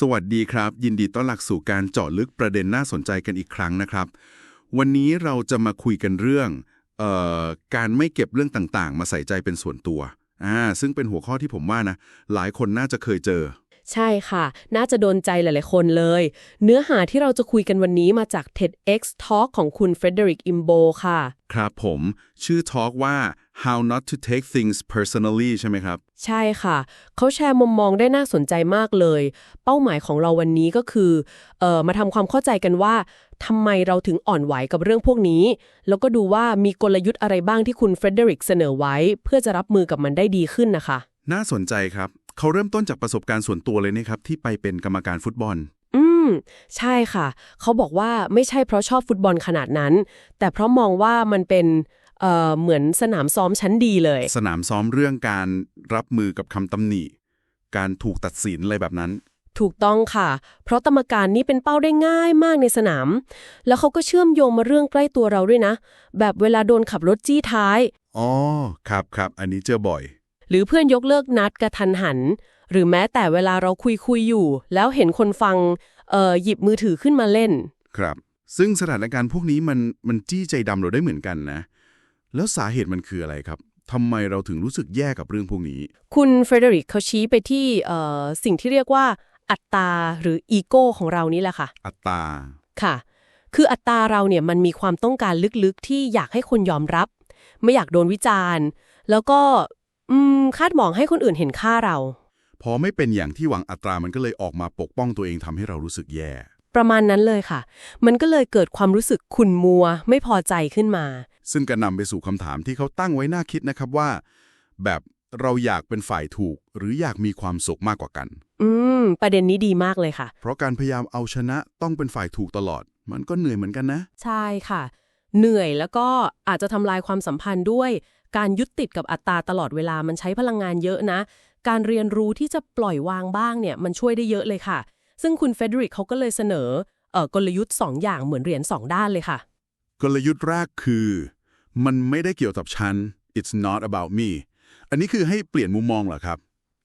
สวัสดีครับ ยินดีต้อนรับสู่การเจาะลึกประเด็นน่าสนใจกันอีกครั้งนะครับ วันนี้เราจะมาคุยกันเรื่องออการไม่เก็บเรื่องต่างๆ มาใส่ใจเป็นส่วนตัวอ่าซึ่งเป็นหัวข้อที่ผมว่านะหลายคนน่าจะเคยเจอ ใช่ค่ะ น่าจะโดนใจหลายๆ คนเลย เนื้อหาที่เราจะคุยกันวันนี้มาจาก TEDx Talk ของคุณเฟรเดริกอิมโบค่ะ ครับผม ชื่อทอล์กว่า how not to take things personally ใช่ไหมครับ ใช่ค่ะ เขาแชร์มุมมองได้น่าสนใจมากเลย เป้าหมายของเราวันนี้ก็คือเอ่อมาทำความเข้าใจกันว่าทำไมเราถึงอ่อนไหวกับเรื่องพวกนี้ แล้วก็ดูว่ามีกลยุทธ์อะไรบ้างที่คุณเฟรเดริกเสนอไว้ เพื่อจะรับมือกับมันได้ดีขึ้นนะคะ น่าสนใจครับ เขาเริ่มต้นจากประสบการณ์ส่วนตัวเลยนะครับ ที่ไปเป็นกรรมการฟุตบอล อืม ใช่ค่ะ เขาบอกว่าไม่ใช่เพราะชอบฟุตบอลขนาดนั้น แต่เพราะมองว่ามันเป็นเอ่อเหมือนสนามซ้อมชั้นดีเลย สนามซ้อมเรื่องการรับมือกับคำตำหนิ การถูกตัดสินอะไรแบบนั้น ถูกต้องค่ะ เพราะกรรมการนี่เป็นเป้าได้ง่ายมากในสนาม แล้วเขาก็เชื่อมโยงมาเรื่องใกล้ตัวเราด้วยนะ แบบเวลาโดนขับรถจี้ท้าย อ๋อ ครับครับ อันนี้เจอบ่อย หรือเพื่อนยกเลิกนัดกระทันหัน หรือแม้แต่เวลาเราคุยคุยๆอยู่ แล้วเห็นคนฟังเอ่อหยิบมือถือขึ้นมาเล่น ครับ ซึ่งสถานการณ์พวกนี้มันมันจี้ใจดำเราได้เหมือนกันนะ แล้วสาเหตุมันคืออะไรครับทำไมเราถึงรู้สึกแย่กับเรื่องพวกนี้ คุณเฟรเดริกเขาชี้ไปที่เอ่อสิ่งที่เรียกว่าอัตตาหรืออีโก้ของเรานี่แหละค่ะ อัตตา ค่ะ คืออัตตาเราเนี่ยมันมีความต้องการลึกๆ ที่อยากให้คนยอมรับ ไม่อยากโดนวิจารณ์ แล้วก็ อืม คาดหวังให้คนอื่นเห็นค่าเรา พอไม่เป็นอย่างที่หวังอัตรามันก็เลยออกมาปกป้องตัวเองทำให้เรารู้สึกแย่ ประมาณนั้นเลยค่ะ มันก็เลยเกิดความรู้สึกขุ่นมัว ไม่พอใจขึ้นมา ซึ่งก็นำไปสู่คำถามที่เขาตั้งไว้น่าคิดนะครับว่า แบบเราอยากเป็นฝ่ายถูก หรืออยากมีความสุขมากกว่ากัน อืม ประเด็นนี้ดีมากเลยค่ะ เพราะการพยายามเอาชนะต้องเป็นฝ่ายถูกตลอด มันก็เหนื่อยเหมือนกันนะ ใช่ค่ะ เหนื่อยแล้วก็อาจจะทำลายความสัมพันธ์ด้วย การยึดติดกับอัตตราตลอดเวลามันใช้พลังงานเยอะนะ การเรียนรู้ที่จะปล่อยวางบ้างเนี่ยมันช่วยได้เยอะเลยค่ะ ซึ่งคุณเฟเดริกเขาก็เลยเสนอเอ่อกลยุทธ์ 2 อย่างเหมือนเหรียญ2 ด้านเลยค่ะ กลยุทธ์แรกคือ มันไม่ได้เกี่ยวกับฉัน it's not about me อันนี้คือให้เปลี่ยนมุมมองเหรอครับ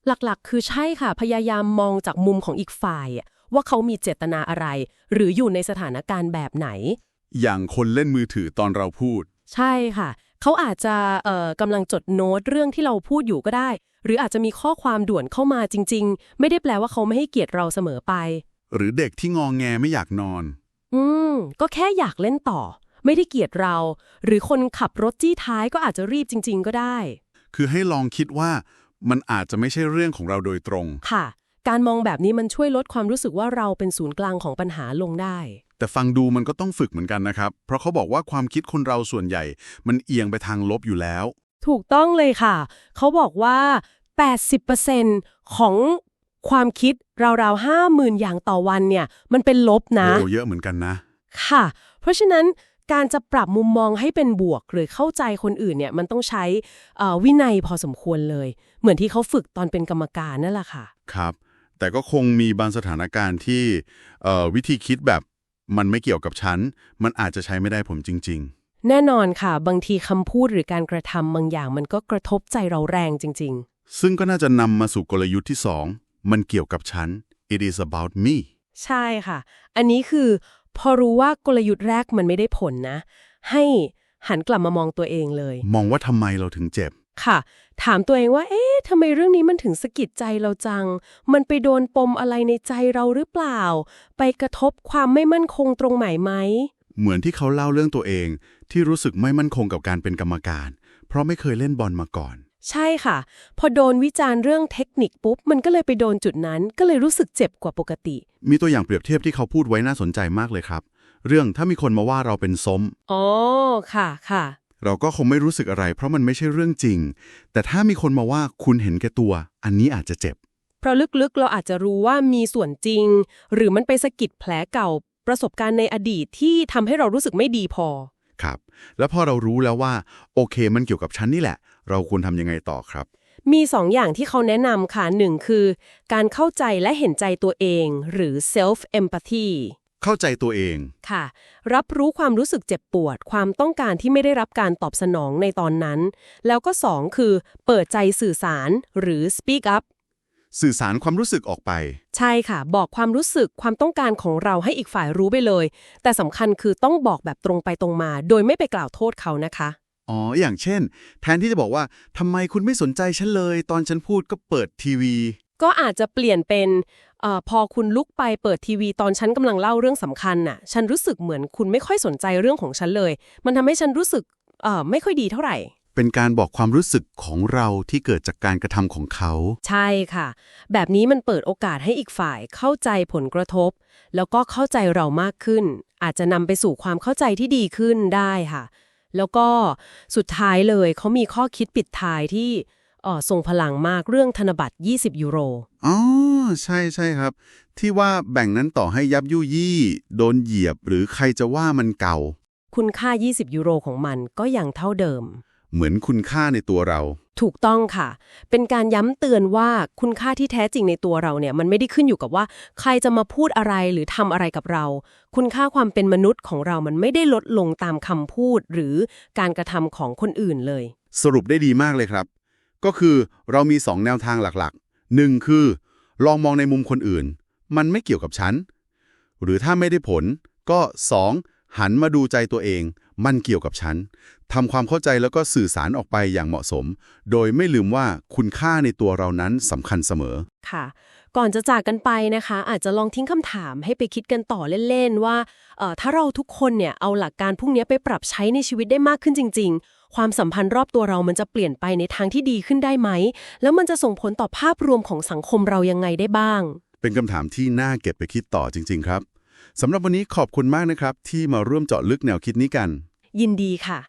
หลักๆ คือใช่ค่ะ พยายามมองจากมุมของอีกฝ่ายอะว่าเขามีเจตนาอะไร หรืออยู่ในสถานการณ์แบบไหน อย่างคนเล่นมือถือตอนเราพูด ใช่ค่ะ เขาอาจจะเอ่อกำลังจดโน้ตเรื่องที่เราพูดอยู่ก็ได้ หรืออาจจะมีข้อความด่วนเข้ามาจริง ๆ ไม่ได้แปลว่าเขาไม่ให้เกียรติเราเสมอไป หรือเด็กที่งองแงไม่อยากนอน อืม ก็แค่อยากเล่นต่อ ไม่ได้เกลียดเรา หรือคนขับรถจี้ท้ายก็อาจจะรีบจริง ๆ ก็ได้ คือให้ลองคิดว่ามันอาจจะไม่ใช่เรื่องของเราโดยตรง ค่ะ การมองแบบนี้มันช่วยลดความรู้สึกว่าเราเป็นศูนย์กลางของปัญหาลงได้แต่ฟังดูมันก็ต้องฝึกเหมือนกันนะครับ เพราะเขาบอกว่าความคิดคนเราส่วนใหญ่ มันเอียงไปทางลบอยู่แล้ว ถูกต้องเลยค่ะ เขาบอกว่า 80%ของความคิดราวๆห้าหมื่นอย่างต่อวันเนี่ย มันเป็นลบนะโอ้เยอะเหมือนกันนะ ค่ะ เพราะฉะนั้นการจะปรับมุมมองให้เป็นบวก หรือเข้าใจคนอื่นเนี่ยมันต้องใช้เอ่อวินัยพอสมควรเลย เหมือนที่เขาฝึกตอนเป็นกรรมการนั่นแหละค่ะ ครับ แต่ก็คงมีบางสถานการณ์ที่เอ่อวิธีคิดแบบ มันไม่เกี่ยวกับฉัน มันอาจจะใช้ไม่ได้ผมจริง แน่นอนค่ะ บางทีคำพูดหรือการกระทำบางอย่างมันก็กระทบใจเราแรงจริง ๆ ซึ่งก็น่าจะนำมาสู่กลยุทธ์ที่สองมันเกี่ยวกับฉัน it is about me ๆใช่ค่ะ อันนี้คือ พอรู้ว่ากลยุทธ์แรกมันไม่ได้ผลนะ ให้หันกลับมามองตัวเองเลย มองว่าทำไมเราถึงเจ็บ ค่ะ ถามตัวเองว่า เอ๊ะทำไมเรื่องนี้มันถึงสะกิดใจเราจัง มันไปโดนปมอะไรในใจเราหรือเปล่า ไปกระทบความไม่มั่นคงตรงไหนไหม เหมือนที่เขาเล่าเรื่องตัวเองที่รู้สึกไม่มั่นคงกับการเป็นกรรมการ เพราะไม่เคยเล่นบอลมาก่อน ใช่ค่ะ พอโดนวิจารณ์เรื่องเทคนิคปุ๊บ มันก็เลยไปโดนจุดนั้น ก็เลยรู้สึกเจ็บกว่าปกติ มีตัวอย่างเปรียบเทียบที่เขาพูดไว้น่าสนใจมากเลยครับ เรื่องถ้ามีคนมาว่าเราเป็นซ้ม อ๋อ ค่ะ ค่ะ เราก็คงไม่รู้สึกอะไร เพราะมันไม่ใช่เรื่องจริง แต่ถ้ามีคนมาว่าคุณเห็นแก่ตัว อันนี้อาจจะเจ็บ เพราะลึกๆ เราอาจจะรู้ว่ามีส่วนจริง หรือมันไปสะกิดแผลเก่า ประสบการณ์ในอดีตที่ทำให้เรารู้สึกไม่ดีพอ ครับ แล้วพอเรารู้แล้วว่า โอเค มันเกี่ยวกับฉันนี่แหละ เราควรทำยังไงต่อครับ มีสองอย่างที่เขาแนะนำค่ะหนึ่งคือ การเข้าใจและเห็นใจตัวเอง หรือ self empathy เข้าใจตัวเอง ค่ะ รับรู้ความรู้สึกเจ็บปวด ความต้องการที่ไม่ได้รับการตอบสนองในตอนนั้น แล้วก็สองคือ เปิดใจสื่อสารหรือ speak up สื่อสารความรู้สึกออกไป ใช่ค่ะ บอกความรู้สึกความต้องการของเราให้อีกฝ่ายรู้ไปเลย แต่สำคัญคือต้องบอกแบบตรงไปตรงมา โดยไม่ไปกล่าวโทษเขานะคะ อ๋อ อย่างเช่น แทนที่จะบอกว่าทำไมคุณไม่สนใจฉันเลย ตอนฉันพูดก็เปิดทีวี ก็อาจจะเปลี่ยนเป็นเออพอคุณลุกไปเปิดทีวีตอนฉันกำลังเล่าเรื่องสำคัญน่ะ ฉันรู้สึกเหมือนคุณไม่ค่อยสนใจเรื่องของฉันเลย มันทำให้ฉันรู้สึกเออไม่ค่อยดีเท่าไหร่ เป็นการบอกความรู้สึกของเราที่เกิดจากการกระทำของเขา ใช่ค่ะ แบบนี้มันเปิดโอกาสให้อีกฝ่ายเข้าใจผลกระทบ แล้วก็เข้าใจเรามากขึ้น อาจจะนำไปสู่ความเข้าใจที่ดีขึ้นได้ค่ะ แล้วก็สุดท้ายเลยเขามีข้อคิดปิดท้ายที่เอ่อทรงพลังมากเรื่องธนบัตร 20 ยูโร อ๋อ ใช่ใช่ครับ ที่ว่าแบ่งนั้นต่อให้ยับยุยี่ โดนเหยียบหรือใครจะว่ามันเก่า คุณค่า 20 ยูโรของมันก็ยังเท่าเดิม เหมือนคุณค่าในตัวเรา ถูกต้องค่ะ เป็นการย้ำเตือนว่าคุณค่าที่แท้จริงในตัวเราเนี่ย มันไม่ได้ขึ้นอยู่กับว่า ใครจะมาพูดอะไรหรือทำอะไรกับเรา คุณค่าความเป็นมนุษย์ของเรามันไม่ได้ลดลงตามคำพูด หรือการกระทำของคนอื่นเลย สรุปได้ดีมากเลยครับ ก็คือเรามีสองแนวทางหลักๆหนึ่งคือ ลองมองในมุมคนอื่น มันไม่เกี่ยวกับฉัน หรือถ้าไม่ได้ผล ก็สองหันมาดูใจตัวเอง มันเกี่ยวกับฉันทำความเข้าใจแล้วก็สื่อสารออกไปอย่างเหมาะสม โดยไม่ลืมว่าคุณค่าในตัวเรานั้นสำคัญเสมอ ค่ะ ก่อนจะจากกันไปนะคะ อาจจะลองทิ้งคำถามให้ไปคิดกันต่อเล่นๆว่าเอ่อถ้าเราทุกคนเนี่ยเอาหลักการพวกนี้ไปปรับใช้ในชีวิตได้มากขึ้นจริง ๆ ความสัมพันธ์รอบตัวเรามันจะเปลี่ยนไปในทางที่ดีขึ้นได้ไหม แล้วมันจะส่งผลต่อภาพรวมของสังคมเรายังไงได้บ้าง เป็นคำถามที่น่าเก็บไปคิดต่อจริง ๆ ครับสำหรับวันนี้ขอบคุณมากนะครับ ที่มาร่วมเจาะลึกแนวคิดนี้กัน ยินดีค่ะ